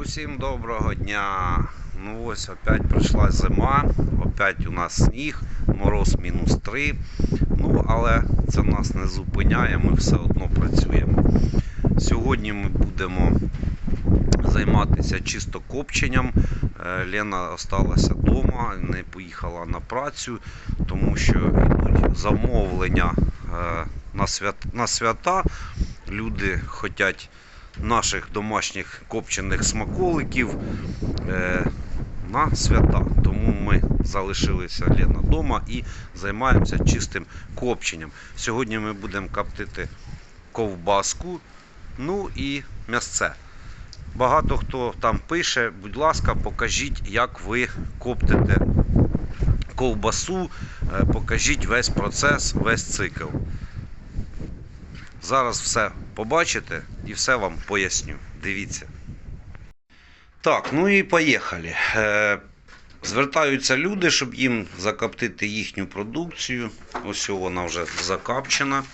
Усім доброго дня. Ну ось опять прийшла зима, опять у нас сніг, мороз мінус 3. Ну, але це нас не зупиняє, ми все одно працюємо. Сьогодні ми будемо займатися чисто копченням. Е, Лена осталася вдома, не поїхала на працю, тому що йдуть замовлення е, на, свят... на свята. Люди хочуть наших домашніх копчених смаколиків е, на свята. Тому ми залишилися Лена вдома і займаємося чистим копченням. Сьогодні ми будемо коптити ковбаску, ну і м'ясце. Багато хто там пише, будь ласка, покажіть, як ви коптите ковбасу, е, покажіть весь процес, весь цикл. Зараз все побачите і все вам поясню. Дивіться. Так, ну і поїхали. Е, Звертаються люди, щоб їм закоптити їхню продукцію. Ось вона вже закапчена.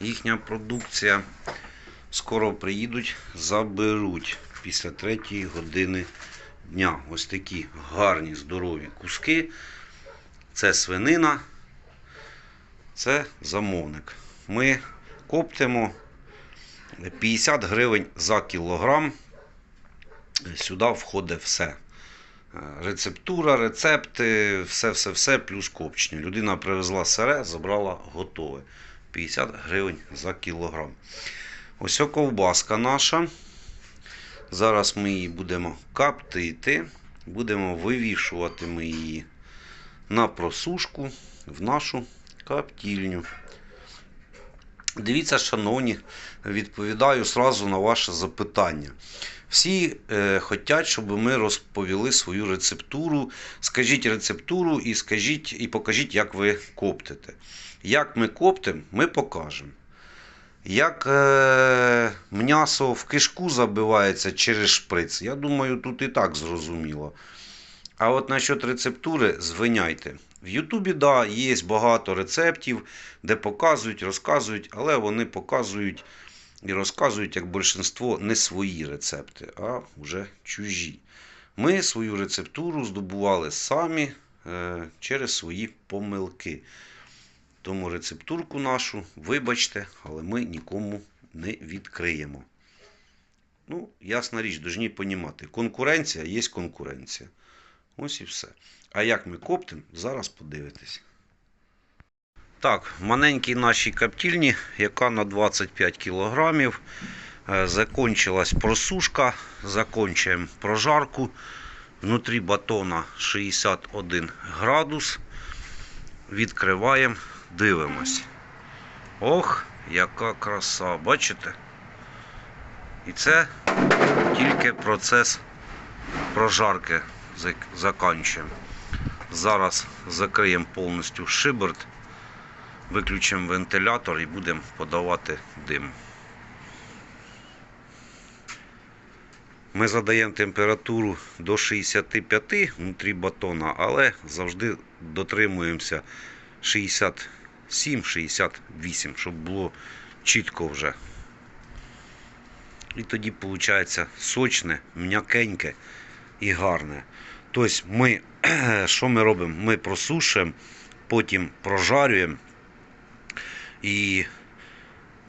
Їхня продукція. Скоро приїдуть, заберуть після третьої години дня. Ось такі гарні, здорові куски. Це свинина, це замовник. Ми коптимо 50 гривень за кілограм. Сюди входить все. Е, Рецептура, рецепти, все-все-все, плюс копчення. Людина привезла сире, забрала готове. 50 гривень за кілограм. Ось о ковбаска наша. Зараз ми її будемо коптити. Будемо вивішувати ми її на просушку в нашу коптільню. Дивіться, шановні, відповідаю сразу на ваше запитання. Всі е, хочуть, щоб ми розповіли свою рецептуру. Скажіть рецептуру і скажіть і покажіть, як ви коптите. Як ми коптимо, ми покажемо. Як е, м'ясо в кишку забивається через шприц, я думаю, тут і так зрозуміло. А от насчет рецептури, звиняйте. В Ютубі, да, є багато рецептів, де показують, розказують, але вони показують і розказують, як більшинство, не свої рецепти, а вже чужі. Ми свою рецептуру здобували самі е, через свої помилки. Тому рецептурку нашу, вибачте, але ми нікому не відкриємо. Ну, ясна річ, повинні розуміти. Конкуренція є конкуренція. Ось і все. А як ми коптимо, зараз подивитесь. Так, в маленькій нашій коптільні, яка на 25 кг, закончилась просушка, закончуємо прожарку. Внутрі батона 61 градус. Відкриваємо, дивимось. Ох, яка краса, бачите? І це тільки процес прожарки зак- заканчуємо. Зараз закриємо повністю шиберт, виключимо вентилятор і будемо подавати дим. Ми задаємо температуру до 65 внутрі батона, але завжди дотримуємося 67-68, щоб було чітко вже. І тоді виходить сочне, м'якеньке і гарне. Тобто ми, що ми робимо? Ми просушуємо, потім прожарюємо і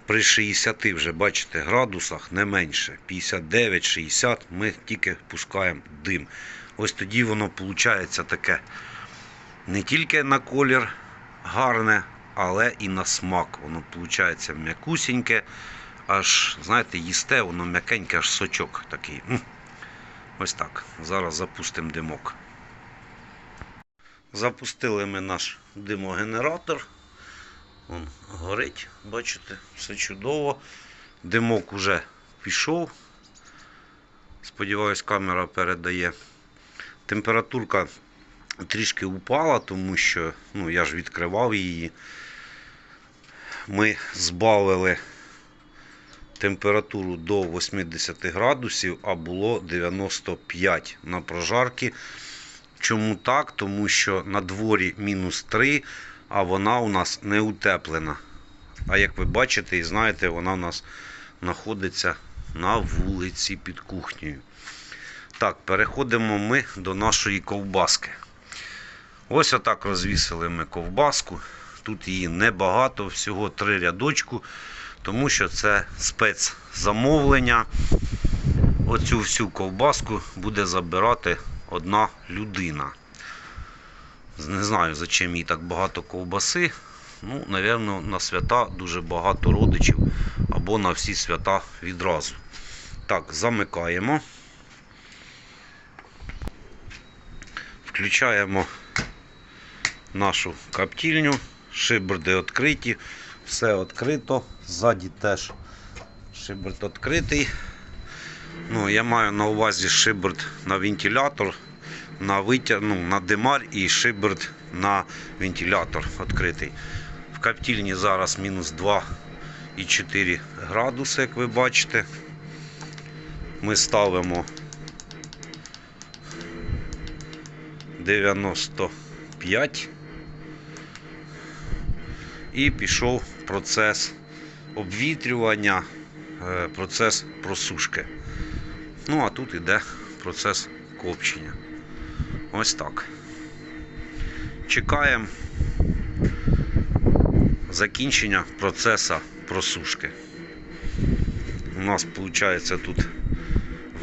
при 60 вже, бачите, градусах не менше, 59-60 ми тільки пускаємо дим. Ось тоді воно виходить таке не тільки на колір гарне, але і на смак. Воно виходить м'якусіньке, аж, знаєте, їсте, воно м'якеньке, аж сочок такий. Ось так. Зараз запустимо димок. Запустили ми наш димогенератор. Вон горить, бачите, все чудово. Димок уже пішов. Сподіваюсь, камера передає. Температурка трішки упала, тому що ну, я ж відкривав її. Ми збавили температуру до 80 градусів, а було 95 на прожарки. Чому так? Тому що на дворі мінус 3, а вона у нас не утеплена. А як ви бачите і знаєте, вона у нас знаходиться на вулиці під кухнею. Так, переходимо ми до нашої ковбаски. Ось отак розвісили ми ковбаску. Тут її небагато, всього три рядочку, тому що це спецзамовлення. Оцю всю ковбаску буде забирати одна людина. Не знаю, за чим їй так багато ковбаси. Ну, напевно, на свята дуже багато родичів або на всі свята відразу. Так, замикаємо. Включаємо нашу коптільню. Шиберди відкриті. Все відкрито. Ззаді теж шиберд відкритий. Ну, я маю на увазі шиберд на вентилятор, на витяг, ну, на димар і шиберд на вентилятор відкритий. В коптільні зараз мінус 2,4 градуси, як ви бачите. Ми ставимо 95 і пішов процес обвітрювання, е, процес просушки. Ну, а тут іде процес копчення. Ось так. Чекаємо закінчення процесу просушки. У нас виходить тут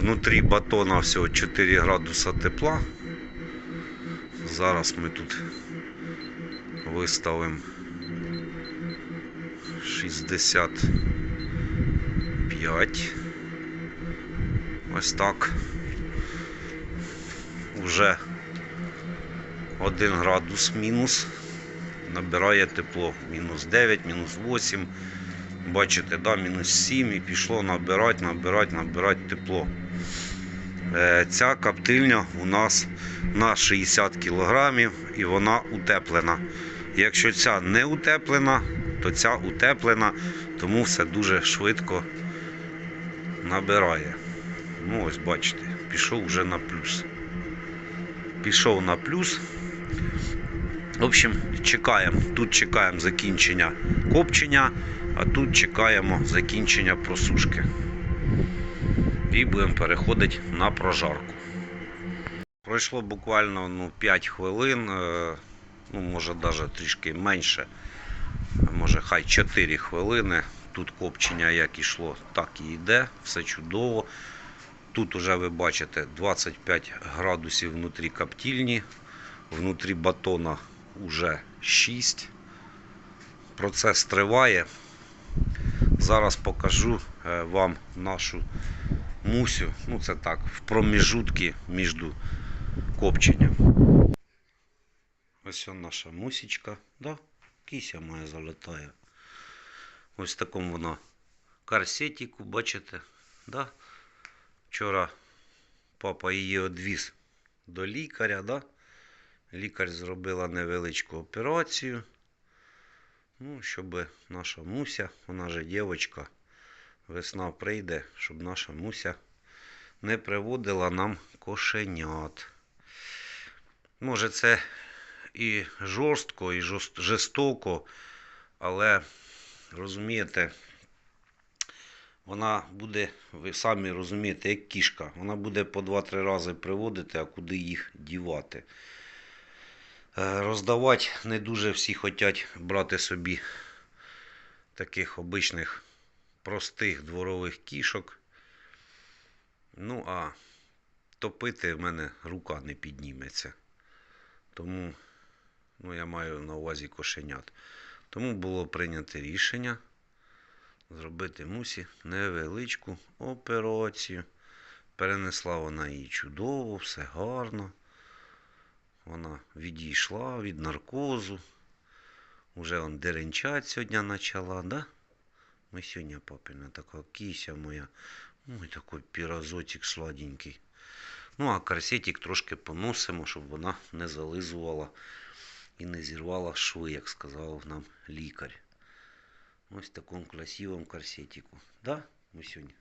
внутрі батона всього 4 градуса тепла. Зараз ми тут виставимо 65. Ось так. Уже 1 градус мінус. Набирає тепло. Мінус 9, мінус 8. Бачите, да, мінус 7 і пішло набирати, набирати, набирати тепло. Е, Ця коптильня у нас на 60 кг і вона утеплена. Якщо ця не утеплена, то ця утеплена, тому все дуже швидко набирає. Ну, ось бачите, пішов вже на плюс. Пішов на плюс. В общем, чекаємо. Тут чекаємо закінчення копчення, а тут чекаємо закінчення просушки. І будемо переходити на прожарку. Пройшло буквально ну, 5 хвилин, е, ну, може навіть трішки менше, може хай 4 хвилини. Тут копчення як ішло, так і йде, все чудово. Тут уже ви бачите 25 градусів внутрі коптільні, внутрі батона вже 6. Процес триває. Зараз покажу е, вам нашу мусю. Ну це так, в проміжутки між копченням. Ось наша мусічка. Да? Кися моя залітає. Ось в такому вона корсетику, бачите? Да? Вчора папа її одвіз до лікаря. Да? Лікар зробила невеличку операцію. Ну, щоб наша муся, вона же дівчинка, весна прийде, щоб наша муся не приводила нам кошенят. Може, це і жорстко, і жорстоко, але розумієте, вона буде, ви самі розумієте, як кішка. Вона буде по 2-3 рази приводити, а куди їх дівати. Е, Роздавати не дуже всі хочуть брати собі таких обичних простих дворових кішок. Ну, а топити в мене рука не підніметься. Тому ну, я маю на увазі кошенят. Тому було прийнято рішення зробити мусі невеличку операцію. Перенесла вона її чудово, все гарно. Вона відійшла від наркозу. Уже он деренчать сьогодні почала, да? Ми сьогодні папина така кися моя. Ой, такий піразотик сладенький. Ну, а корсетик трошки поносимо, щоб вона не зализувала і не зірвала шви, як сказав нам лікар. Ось в такому красивому корсетику. Да, сьогодні?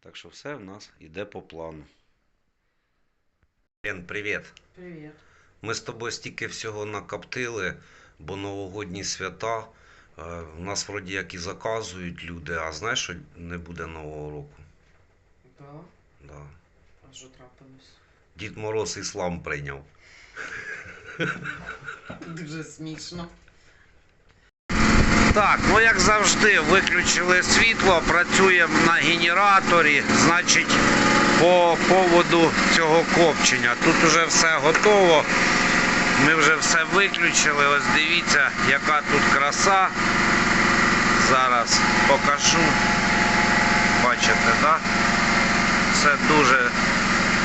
Так що все в нас йде по плану. Лен, привіт. Привіт. Ми з тобою стільки всього накоптили, бо новогодні свята. е, У нас вроді як і заказують люди, а знаєш, що не буде Нового року? Да. Да. А що трапилось? Дід Мороз іслам прийняв. Дуже смішно. Так, ну як завжди, виключили світло, працюємо на генераторі, значить, по поводу цього копчення. Тут вже все готово. Ми вже все виключили. Ось дивіться, яка тут краса. Зараз покажу. Бачите, так? Все дуже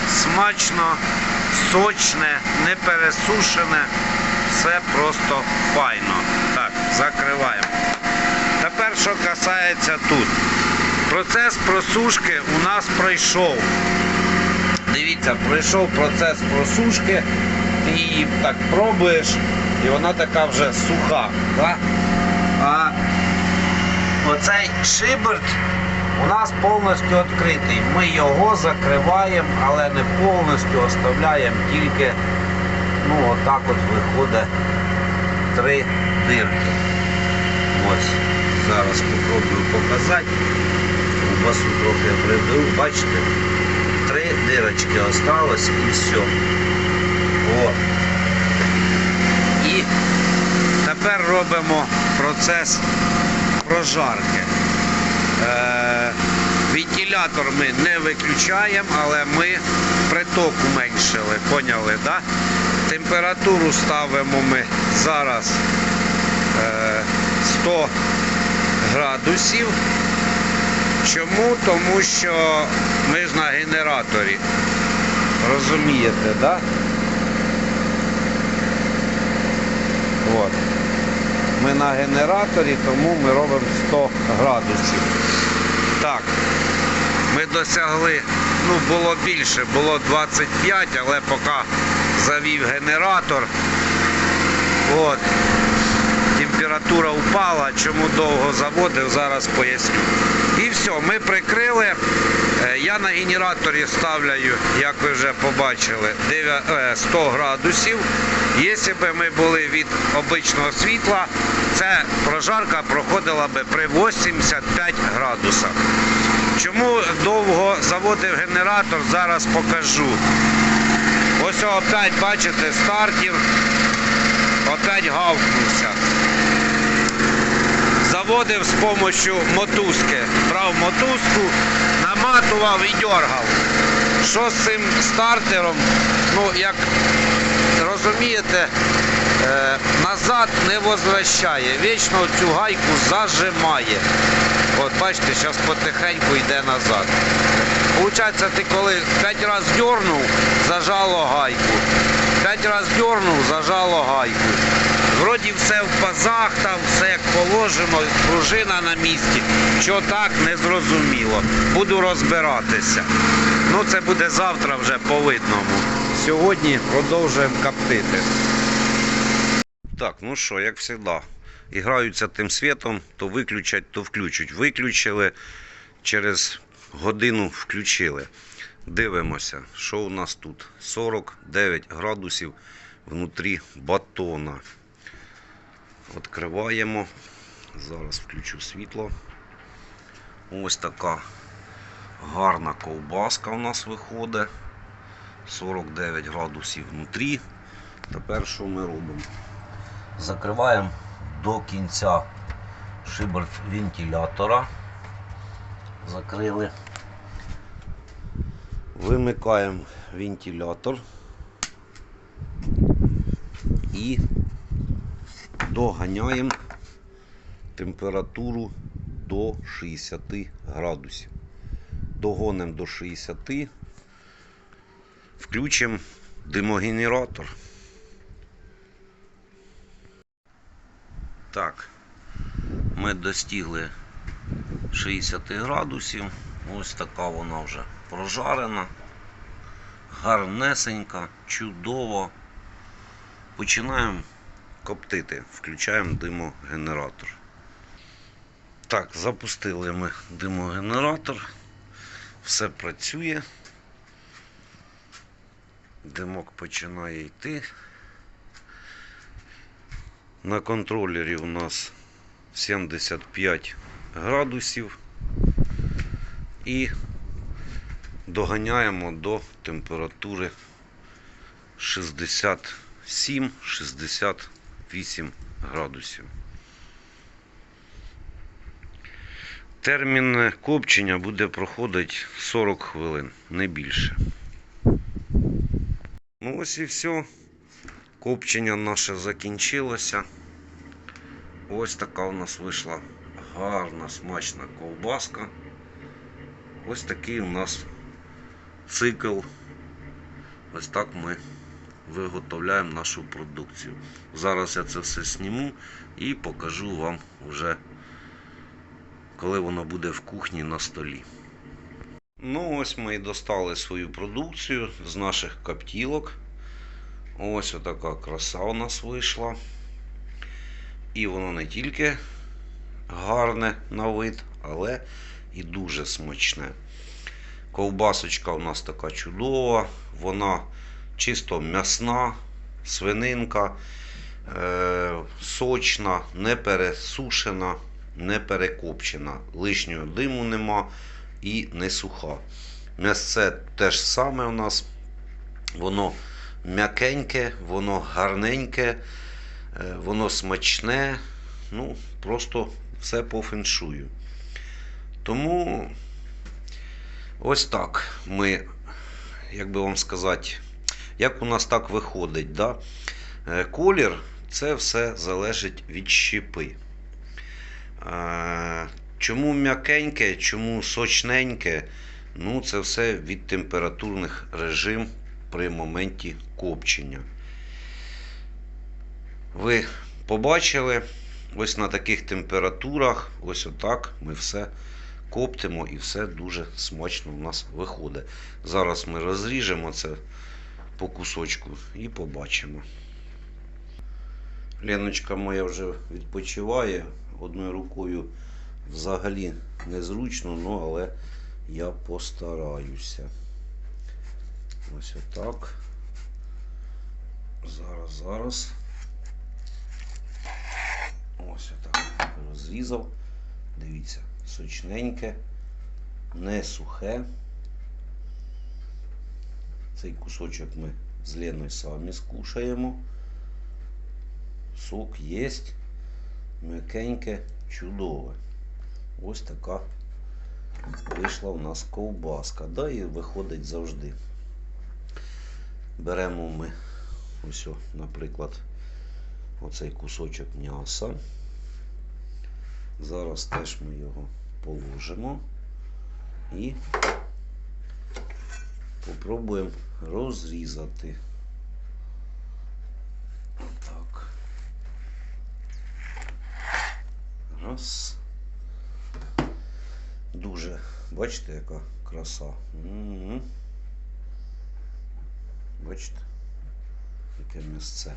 смачно, сочне, не пересушене. Все просто файно. Так, закриваємо. Тепер, що касається тут. Процес просушки у нас пройшов. Дивіться, пройшов процес просушки, ти її так пробуєш, і вона така вже суха. Да? А оцей шиберт у нас повністю відкритий. Ми його закриваємо, але не повністю оставляємо тільки ну, отак от виходить три дирки. Ось, зараз спробую показати. Ковбасу трохи прибив, бачите? Три дирочки осталось і все. О. І тепер робимо процес прожарки. Е, вентилятор ми не виключаємо, але ми приток уменьшили, поняли, да? Температуру ставимо ми зараз е, 100 градусів. Чому? Тому що ми ж на генераторі. Розумієте? Да? От. Ми на генераторі, тому ми робимо 100 градусів. Так, ми досягли, ну було більше, було 25, але поки завів генератор. От. Температура упала, чому довго заводив, зараз поясню. І все, ми прикрили. Е, Я на генераторі ставляю, як ви вже побачили, е, 100 градусів. Якщо б ми були від обичного світла, ця прожарка проходила би при 85 градусах. Чому довго заводив генератор, зараз покажу. Ось опять бачите стартер, опять гавкнувся. Заводив з допомогою мотузки. Брав мотузку, наматував і дергав. Що з цим стартером? Ну, як розумієте, е, назад не возвращає. Вічно цю гайку зажимає. От бачите, зараз потихеньку йде назад. Получається, ти коли 5 разів дернув, зажало гайку. 5 разів дернув, зажало гайку. Вроді все в пазах, там все як положено, пружина на місці. Що так, не зрозуміло. Буду розбиратися. Ну це буде завтра вже по видному. Сьогодні продовжуємо коптити. Так, ну що, як завжди. Іграються тим світом, то виключать, то включать. Виключили, через годину включили. Дивимося, що у нас тут. 49 градусів внутрі батона. Відкриваємо. Зараз включу світло. Ось така гарна ковбаска у нас виходить. 49 градусів внутрі. Тепер що ми робимо? Закриваємо до кінця шиберт вентилятора. Закрили. Вимикаємо вентилятор і доганяємо температуру до 60 градусів. Догонимо до 60, включимо димогенератор. Так, ми достигли 60 градусів. Ось така вона вже прожарена, гарнесенька, чудово. Починаємо коптити, включаємо димогенератор. Так, запустили ми димогенератор. Все працює. Димок починає йти. На контролері у нас 75 градусів. І доганяємо до температури 67-68 градусів. Термін копчення буде проходити 40 хвилин, не більше. Ну ось і все. Копчення наше закінчилося. Ось така у нас вийшла гарна, смачна ковбаска. Ось такий у нас цикл. Ось так ми виготовляємо нашу продукцію. Зараз я це все зніму і покажу вам вже, коли воно буде в кухні на столі. Ну, ось ми і достали свою продукцію з наших коптілок. Ось така краса у нас вийшла. І воно не тільки гарне на вид, але і дуже смачне. Ковбасочка у нас така чудова, вона чисто м'ясна, свининка, е, сочна, не пересушена, не перекопчена. Лишнього диму нема і не суха. М'ясце теж саме у нас. Воно м'якеньке, воно гарненьке, е, воно смачне. Ну, просто все по феншую. Тому ось так ми, як би вам сказати, як у нас так виходить. Да? Е, Колір це все залежить від щепи. Е, Чому м'якеньке, чому сочненьке? Ну, це все від температурних режим при моменті копчення. Ви побачили, ось на таких температурах, ось отак ми все коптимо і все дуже смачно у нас виходить. Зараз ми розріжемо це по кусочку і побачимо. Леночка моя вже відпочиває. Одною рукою взагалі незручно, ну але я постараюся. Ось отак. Зараз, зараз. Ось отак розрізав. Дивіться, сочненьке, не сухе. Цей кусочок ми з Леною самі скушаємо. Сок є. М'якеньке, чудове. Ось така вийшла у нас ковбаска. Да, і виходить завжди. Беремо ми ось, наприклад, оцей кусочок м'яса. Зараз теж ми його положимо і попробуємо розрізати. Так. Раз. Дуже, бачите, яка краса. М. Бачите, яке місце.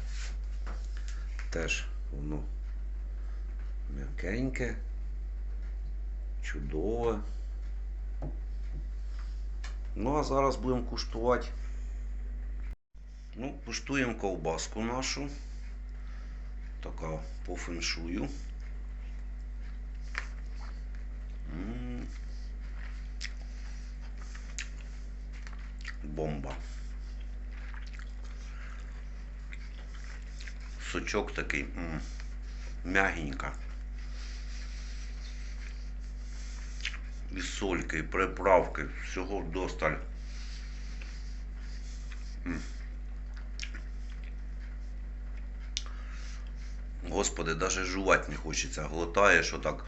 Теж воно м'якеньке, чудове. Ну, а зараз будемо куштувати. Ну, куштуємо ковбаску нашу. Така по феншую. Бомба. Сучок такий м'ягенька. І сольки, і приправки, всього досталь. Господи, даже жувати не хочеться. Глотаєш отак.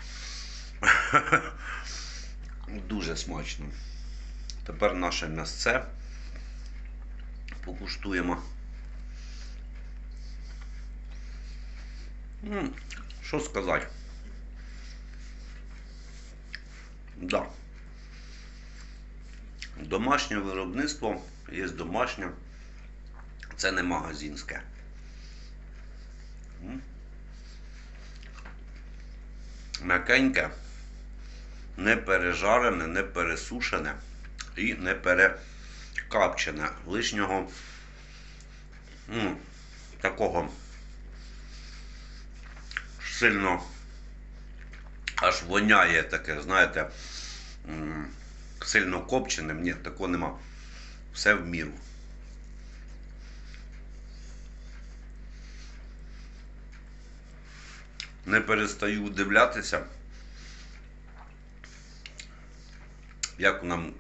Дуже смачно. Тепер наше м'ясце. Покуштуємо. Що сказати? Да. Домашнє виробництво є домашнє. Це не магазинське. М'якеньке, не пережарене, не пересушене і не перекапчене. Лишнього ну, такого сильно аж воняє таке, знаєте, сильно копченим. Ні, такого нема. Все в міру. Не перестаю удивлятися, як нам,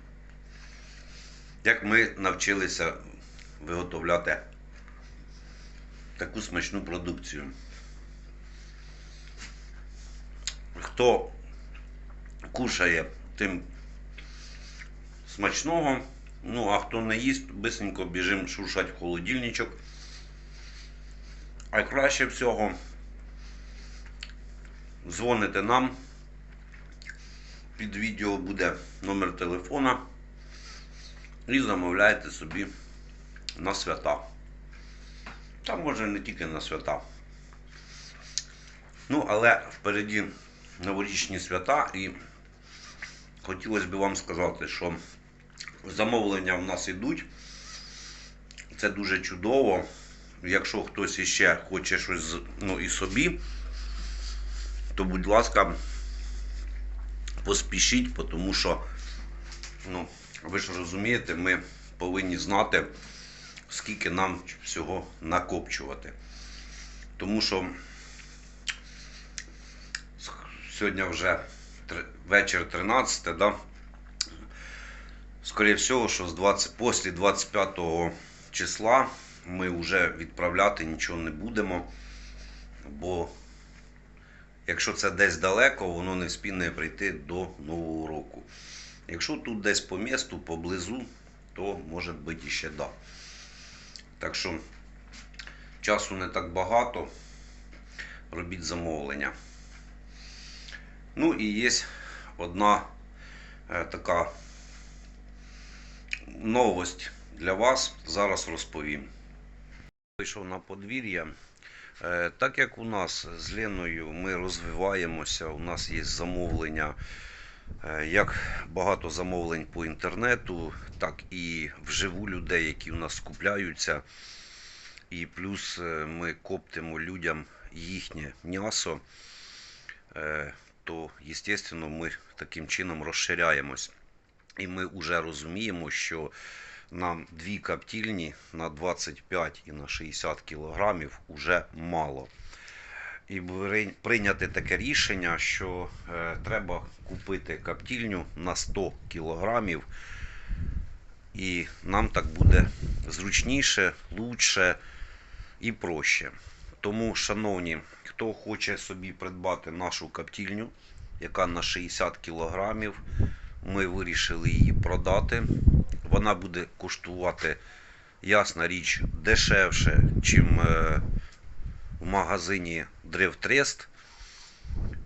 як ми навчилися виготовляти таку смачну продукцію. Хто кушає, тим смачного. Ну, а хто не їсть, бисенько біжимо шуршать в холодильничок. А краще всього дзвоните нам. Під відео буде номер телефона. І замовляєте собі на свята. Та може не тільки на свята. Ну, але впереді новорічні свята і хотілося б вам сказати, що замовлення в нас йдуть. Це дуже чудово. Якщо хтось іще хоче щось ну, і собі, то будь ласка, поспішіть, тому що, ну, ви ж розумієте, ми повинні знати, скільки нам всього накопчувати. Тому що сьогодні вже вечір 13, да? Скоріше всього, що з 20, після 25 числа ми вже відправляти нічого не будемо. Бо якщо це десь далеко, воно не спіне прийти до Нового року. Якщо тут десь по місту, поблизу, то може бути іще да. Так що часу не так багато. Робіть замовлення. Ну і є одна е, така новость для вас. Зараз розповім. Вийшов на подвір'я. Е, Так як у нас з Леною ми розвиваємося, у нас є замовлення, е, як багато замовлень по інтернету, так і вживу людей, які у нас скупляються. І плюс ми коптимо людям їхнє м'ясо, то, звісно, ми таким чином розширяємось. І ми вже розуміємо, що нам дві коптільні на 25 і на 60 кілограмів уже мало. І прийняти таке рішення, що е, треба купити коптільню на 100 кілограмів, і нам так буде зручніше, лучше і проще. Тому, шановні, хто хоче собі придбати нашу коптільню, яка на 60 кілограмів, ми вирішили її продати. Вона буде коштувати, ясна річ, дешевше, чим е, в магазині Древтрест.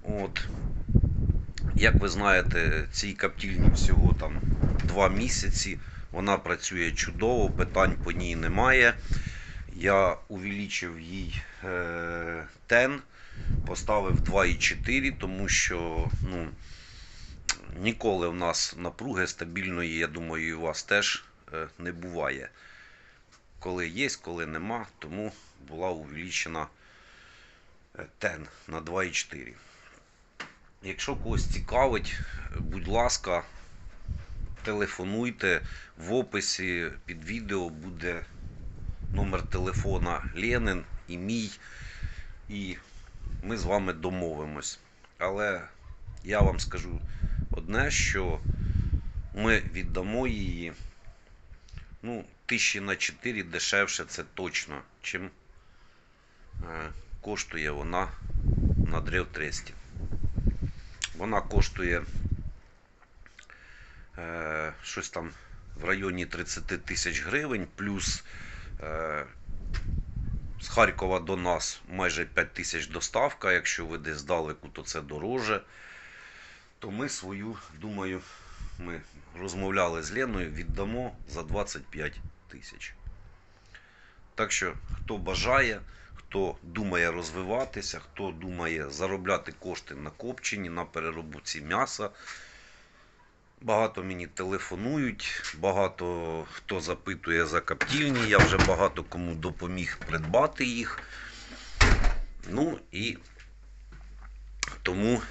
От. Як ви знаєте, цій каптільні всього там 2 місяці. Вона працює чудово, питань по ній немає. Я увеличив їй е, тен, поставив 2,4, тому що ну, ніколи в нас напруги стабільної, я думаю, і у вас теж е, не буває. Коли є, коли нема, тому була увеличена е, тен на 2,4. Якщо когось цікавить, будь ласка, телефонуйте. В описі під відео буде номер телефона Ленин і мій. І ми з вами домовимось. Але я вам скажу одне, що ми віддамо її ну, тисячі на 4 дешевше, це точно, чим е, коштує вона на древтресті. Вона коштує е, щось там в районі 30 тисяч гривень, плюс з Харкова до нас майже 5 тисяч доставка. Якщо ви десь здалеку, то це дороже. То ми свою, думаю, ми розмовляли з Леною, віддамо за 25 тисяч. Так що, хто бажає, хто думає розвиватися, хто думає заробляти кошти на копченні, на переробці м'яса. Багато мені телефонують, багато хто запитує за каптільні. Я вже багато кому допоміг придбати їх. Ну і тому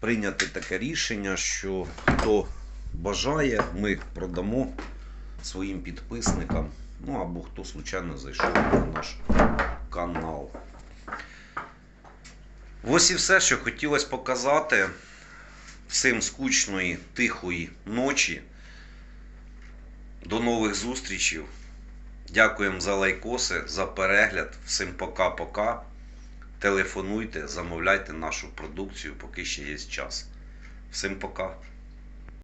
прийняти таке рішення, що хто бажає, ми продамо своїм підписникам. Ну або хто случайно зайшов на наш канал. Ось і все, що хотілося показати. Всім скучної, тихої ночі. До нових зустрічей. Дякуємо за лайкоси, за перегляд. Всім пока-пока. Телефонуйте, замовляйте нашу продукцію, поки ще є час. Всім пока.